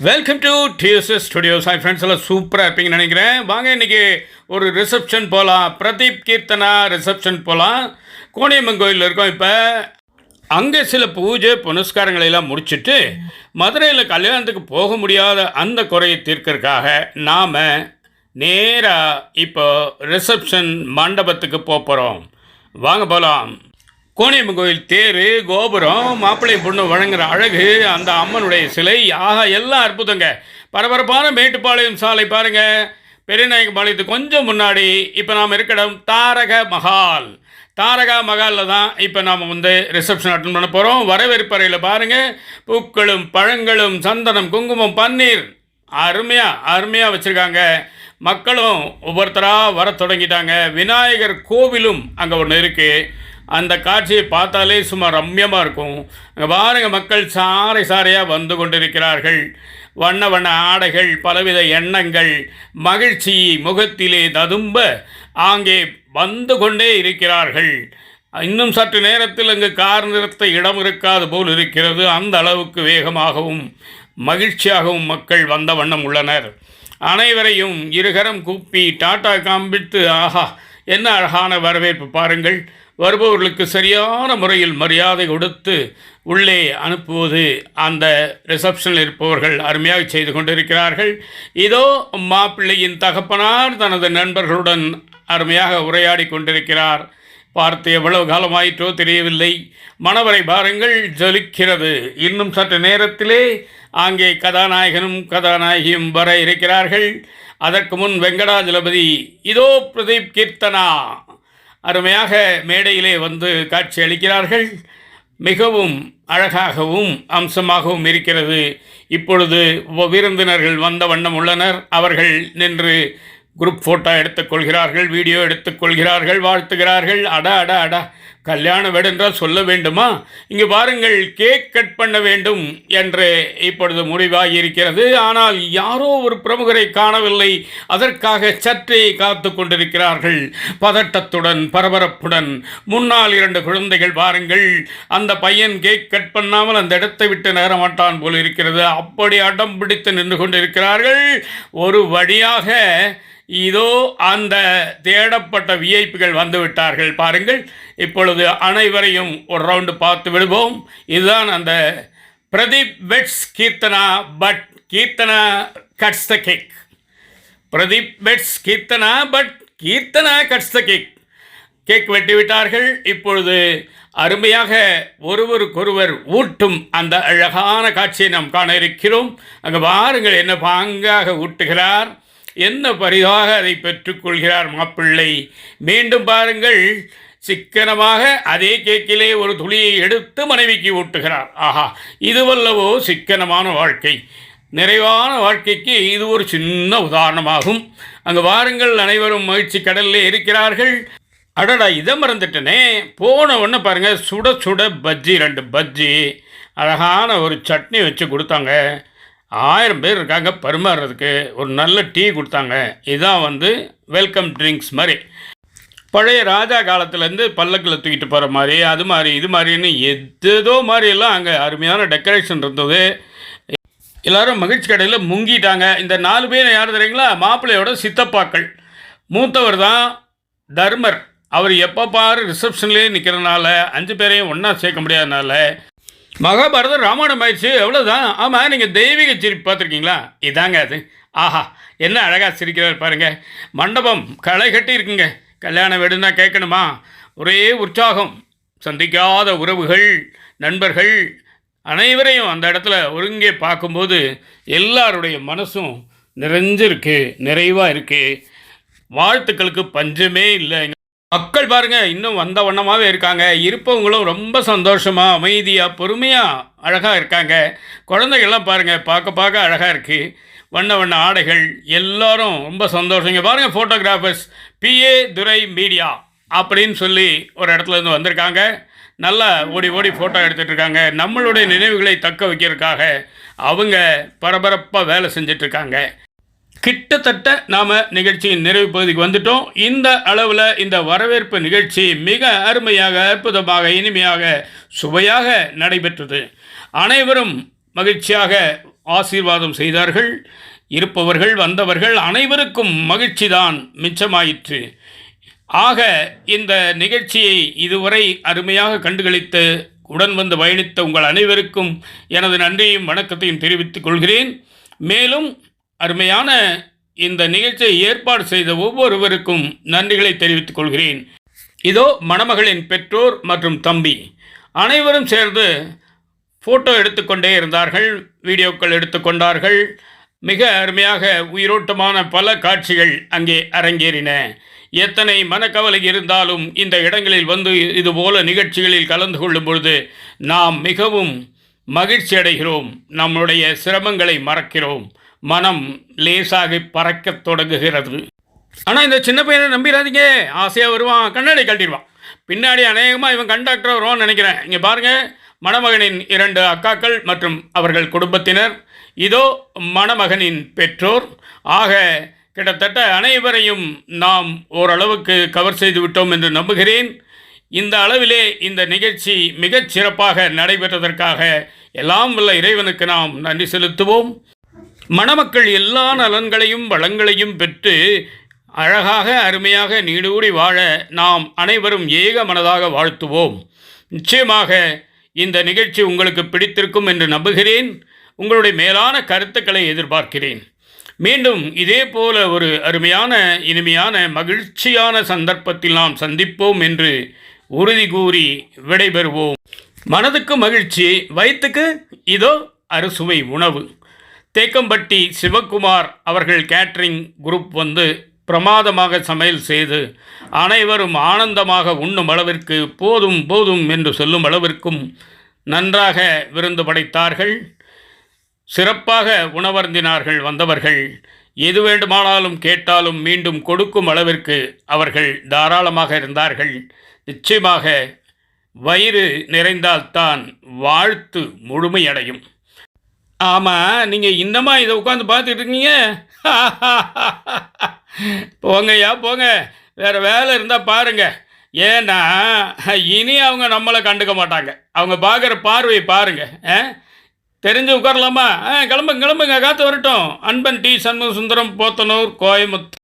Welcome to DSS studios hi friends எல்லாம் சூப்பராக இருப்பீங்கன்னு நினைக்கிறேன். வாங்க இன்றைக்கி ஒரு ரிசப்ஷன் போகலாம் பிரதீப் கீர்த்தனா ரிசப்ஷன் போகலாம் கோணியம்மன் கோயிலில் இருக்கோம் இப்போ. அங்கே சில பூஜை புனஸ்காரங்களை எல்லாம் முடிச்சுட்டு மதுரையில் கல்யாணத்துக்கு போக முடியாத அந்த குறையை தீர்க்கறதுக்காக நாம் நேராக இப்போ ரிசப்ஷன் மண்டபத்துக்கு போக போகிறோம் வாங்க போகலாம் கோணியம்மன் கோயில் தேர் கோபுரம் மாப்பிள்ளை பொண்ணு வழங்குற அழகு அந்த அம்மனுடைய சிலை ஆகா எல்லாம் அற்புதங்க. பரபரப்பான மேட்டுப்பாளையம் சாலை பாருங்க. பெரியநாயக்கம்பாளையத்துக்கு கொஞ்சம் முன்னாடி இப்போ நாம் இருக்கிற தாரக மஹால். தாரகா மகாலில் தான் இப்போ நாம் வந்து ரிசப்ஷன் அட்டன் பண்ண போகிறோம் வரவேற்பறையில் பாருங்கள் பூக்களும் பழங்களும் சந்தனம் குங்குமம் பன்னீர். அருமையாக அருமையாக வச்சுருக்காங்க. மக்களும் ஒவ்வொருத்தராக வர தொடங்கிட்டாங்க. விநாயகர் கோவிலும் அங்கே ஒன்று இருக்குது அந்த காட்சியை பார்த்தாலே சும்மா ரம்யமாக இருக்கும். பாருங்க மக்கள் சாறை சாறையாக வந்து கொண்டிருக்கிறார்கள். வண்ண வண்ண ஆடைகள் பலவித எண்ணங்கள் மகிழ்ச்சி முகத்திலே ததும்ப ஆங்கே வந்து கொண்டே இருக்கிறார்கள். இன்னும் சற்று நேரத்தில் அங்கு கார் நிறுத்த இடம் இருக்காது போல் இருக்கிறது. அந்த அளவுக்கு வேகமாகவும் மகிழ்ச்சியாகவும் மக்கள் வந்த வண்ணம் உள்ளனர். அனைவரையும் இருகரம் கூப்பி டாட்டா காண்பித்து ஆஹா என்ன அழகான வரவேற்பு பாருங்கள். வருபவர்களுக்கு சரியான முறையில் மரியாதை கொடுத்து உள்ளே அனுப்புவது அந்த ரிசப்ஷனில் இருப்பவர்கள் அருமையாக செய்து கொண்டிருக்கிறார்கள். இதோ மாப்பிள்ளையின் தகப்பனார் தனது நண்பர்களுடன் அருமையாக உரையாடி கொண்டிருக்கிறார். பார்த்து எவ்வளவு காலமாயிற்றோ தெரியவில்லை. மணவரை பாருங்கள் ஜொலிக்கிறது. இன்னும் சற்று நேரத்திலே அங்கே கதாநாயகனும் கதாநாயகியும் வர இருக்கிறார்கள். அதற்கு முன் வெங்கடாஜலபதி இதோ பிரதீப் கீர்த்தனா அருமையாக மேடையிலே வந்து காட்சி அளிக்கிறார்கள் மிகவும் அழகாகவும் அம்சமாகவும் இருக்கிறது. இப்பொழுது விருந்தினர்கள் வந்த வண்ணம் உள்ளனர். அவர்கள் நின்று குரூப் ஃபோட்டோ எடுத்துக்கொள்கிறார்கள் வீடியோ எடுத்துக்கொள்கிறார்கள் வாழ்த்துகிறார்கள். அட அட அட. கல்யாண வேடென்றால் சொல்ல வேண்டுமா? இங்கு பாருங்கள் கேக் கட் பண்ண வேண்டும் என்று இப்பொழுது முடிவாகி இருக்கிறது ஆனால் யாரோ ஒரு பிரமுகரை காணவில்லை. அதற்காக சற்றே காத்து கொண்டிருக்கிறார்கள். பதட்டத்துடன் பரபரப்புடன். முன்னால் இரண்டு குழந்தைகள் பாருங்கள். அந்த பையன் கேக் கட் பண்ணாமல் அந்த இடத்தை விட்டு நகர மாட்டான் போல் இருக்கிறது. அப்படி அடம் பிடித்து நின்று கொண்டிருக்கிறார்கள். ஒரு வழியாக இதோ அந்த தேடப்பட்ட விஐபிகள் வந்துவிட்டார்கள் பாருங்கள் இப்பொழுது அனைவரையும் ஒரு ரவுண்டு பார்த்து விடுவோம். இதுதான் அந்த Pradeep bets Keerthana but Keerthana cuts the cake. Pradeep bets Keerthana but Keerthana cuts the cake. Cake வெட்டி விட்டார்கள். இப்பொழுது அருமையாக ஒருவருக்கொருவர் ஊட்டும் அந்த அழகான காட்சியை நாம் காண இருக்கிறோம். அங்கே பாருங்கள் என்ன பாங்காக ஊட்டுகிறார். என்ன பரிதாக அதை பெற்றுக்கொள்கிறார் மாப்பிள்ளை. மீண்டும் பாருங்கள். சிக்கனமாக அதே கேக்கிலே ஒரு துளியை எடுத்து மனைவிக்கு ஊட்டுகிறார். ஆஹா இதுவல்லவோ சிக்கனமான வாழ்க்கை. நிறைவான வாழ்க்கைக்கு இது ஒரு சின்ன உதாரணமாகும். அங்கே வாருங்கள் அனைவரும் மகிழ்ச்சி கடலில் இருக்கிறார்கள். அடடா இதை மறந்துட்டனே. போன உடனே பாருங்கள் சுட சுட பஜ்ஜி ரெண்டு பஜ்ஜி. அழகான ஒரு சட்னி வச்சு கொடுத்தாங்க. ஆயிரம் பேர் இருக்காங்க பரிமாறுறதுக்கு. ஒரு நல்ல டீ கொடுத்தாங்க. இதான் வந்து வெல்கம் ட்ரிங்க்ஸ் மாதிரி. பழைய ராஜா காலத்துலேருந்து பல்லக்கில் தூக்கிட்டு போகிற மாதிரி அது மாதிரி இது மாதிரின்னு எதேதோ மாதிரியெல்லாம் அங்கே அருமையான டெக்கரேஷன் இருந்தது. எல்லாரும் மகிழ்ச்சி கடையில் முங்கிட்டாங்க. இந்த நாலு பேர் யார் தெரியுங்களா? மாப்பிள்ளையோட சித்தப்பாக்கள். மூத்தவர் தான் தர்மர். அவர் எப்போ பாரு ரிசப்ஷன்லேயே நிற்கிறனால அஞ்சு பேரையும் ஒன்றா சேர்க்க முடியாதனால. மகாபாரதம் ராமாயணம் ஆயிடுச்சு. எவ்வளோதான் ஆமாம் நீங்கள் தெய்வீக சிரிப்பு பார்த்துருக்கீங்களா? இதாங்க அது. ஆஹா என்ன அழகாக சிரிக்கிறார் பாருங்கள் மண்டபம் களை கட்டி இருக்குங்க கல்யாண வீடுன்னா கேட்கணுமா? ஒரே உற்சாகம். சந்திக்காத உறவுகள் நண்பர்கள் அனைவரையும் அந்த இடத்துல ஒருங்கே பார்க்கும்போது எல்லாருடைய மனசும் நிறைஞ்சிருக்கு நிறைவாக இருக்குது வாழ்த்துக்களுக்கு பஞ்சமே இல்லை மக்கள் பாருங்க இன்னும் வந்த வண்ணமாகவே இருக்காங்க. இருப்பவங்களும் ரொம்ப சந்தோஷமாக அமைதியாக பொறுமையாக அழகாக இருக்காங்க. குழந்தைகள்லாம் பாருங்கள் பார்க்க பார்க்க அழகாக இருக்குது வண்ண வண்ண ஆடைகள் எல்லாரும் ரொம்ப சந்தோஷங்க பாருங்கள் ஃபோட்டோகிராஃபர்ஸ் பிஏ துரை மீடியா அப்படின்னு சொல்லி ஒரு இடத்துல இருந்து வந்திருக்காங்க. நல்லா ஓடி ஓடி ஃபோட்டோ எடுத்துகிட்டு இருக்காங்க. நம்மளுடைய நினைவுகளை தக்க வைக்கிறதுக்காக அவங்க பரபரப்பாக வேலை செஞ்சிட்ருக்காங்க கிட்டத்தட்ட நாம் நிகழ்ச்சியின் நிறைவு பகுதிக்கு வந்துட்டோம். இந்த அளவில் இந்த வரவேற்பு நிகழ்ச்சி மிக அருமையாக அற்புதமாக இனிமையாக சுவையாக நடைபெற்றது. அனைவரும் மகிழ்ச்சியாக ஆசீர்வாதம் செய்தார்கள். இருப்பவர்கள் வந்தவர்கள் அனைவருக்கும் மகிழ்ச்சி தான் மிச்சமாயிற்று. ஆக இந்த நிகழ்ச்சியை இதுவரை அருமையாக கண்டுகளித்து உடன் வந்து பயணித்த உங்கள் அனைவருக்கும் எனது நன்றியும் வணக்கத்தையும் தெரிவித்துக் கொள்கிறேன். மேலும் அருமையான இந்த நிகழ்ச்சியை ஏற்பாடு செய்த ஒவ்வொருவருக்கும் நன்றிகளை தெரிவித்துக் கொள்கிறேன். இதோ மணமகளின் பெற்றோர் மற்றும் தம்பி. அனைவரும் சேர்ந்து ஃபோட்டோ எடுத்துக்கொண்டே இருந்தார்கள் வீடியோக்கள் எடுத்துக்கொண்டார்கள். மிக அருமையாக உயிரோட்டமான பல காட்சிகள் அங்கே அரங்கேறின. எத்தனை மனக்கவலை இருந்தாலும் இந்த இடங்களில் வந்து இதுபோல நிகழ்ச்சிகளில் கலந்து கொள்ளும் பொழுது நாம் மிகவும் மகிழ்ச்சி அடைகிறோம் நம்முடைய சிரமங்களை மறக்கிறோம். மனம் லேசாகி பறக்கத் தொடங்குகிறது. ஆனால் இந்த சின்ன பையனை நம்பிடாதீங்க ஆசையாக வருவான் கண்ணாடி கட்டிடுவான் பின்னாடி அநேகமாக இவன் கண்டக்டர் வருவான்னு நினைக்கிறேன். இங்கே பாருங்கள் மணமகனின் இரண்டு அக்காக்கள் மற்றும் அவர்கள் குடும்பத்தினர். இதோ மணமகனின் பெற்றோர். ஆக கிட்டத்தட்ட அனைவரையும் நாம் ஓரளவுக்கு கவர் செய்து விட்டோம் என்று நம்புகிறேன். இந்த அளவிலே இந்த நிகழ்ச்சி மிகச் சிறப்பாக நடைபெற்றதற்காக எல்லாம் உள்ள இறைவனுக்கு நாம் நன்றி செலுத்துவோம். மணமக்கள் எல்லா நலன்களையும் வளங்களையும் பெற்று அழகாக அருமையாக நீடூடி வாழ நாம் அனைவரும் ஏக மனதாக வாழ்த்துவோம். நிச்சயமாக இந்த நிகழ்ச்சி உங்களுக்கு பிடித்திருக்கும் என்று நம்புகிறேன். உங்களுடைய மேலான கருத்துக்களை எதிர்பார்க்கிறேன். மீண்டும் இதே போல ஒரு அருமையான இனிமையான மகிழ்ச்சியான சந்தர்ப்பத்தில் நாம் சந்திப்போம் என்று உறுதி கூறி விடைபெறுவோம். மனதுக்கு மகிழ்ச்சி வயிற்றுக்கு இதோ அறுசுவை உணவு. தேக்கம்பட்டி சிவக்குமார் அவர்கள் கேட்ரிங் குரூப் வந்து பிரமாதமாக சமையல் செய்து அனைவரும் ஆனந்தமாக உண்ணும் அளவிற்கு போதும் போதும் என்று சொல்லும் அளவிற்கும் நன்றாக விருந்து படைத்தார்கள். சிறப்பாக உணவருந்தினார்கள் வந்தவர்கள். எது வேண்டுமானாலும் கேட்டாலும் மீண்டும் கொடுக்கும் அளவிற்கு அவர்கள் தாராளமாக இருந்தார்கள். நிச்சயமாக வயிறு நிறைந்தால்தான் வாழ்த்து முழுமையடையும். ஆமாம் நீங்கள் இன்னமா இதை உட்காந்து பார்த்துட்டு இருக்கீங்க? போங்கய்யா போங்க. வேறு வேலை இருந்தால் பாருங்க. ஏன்னா இனி அவங்க நம்மளை கண்டுக்க மாட்டாங்க. அவங்க பார்க்குற பார்வையை பாருங்க. ஆ? தெரிஞ்சு உட்காரலாமா? ஆ கிளம்புங்க கிளம்புங்க காத்து வரட்டும். அன்பன் டி சண்முக சுந்தரம் போத்தனூர் கோயமுத்தூர்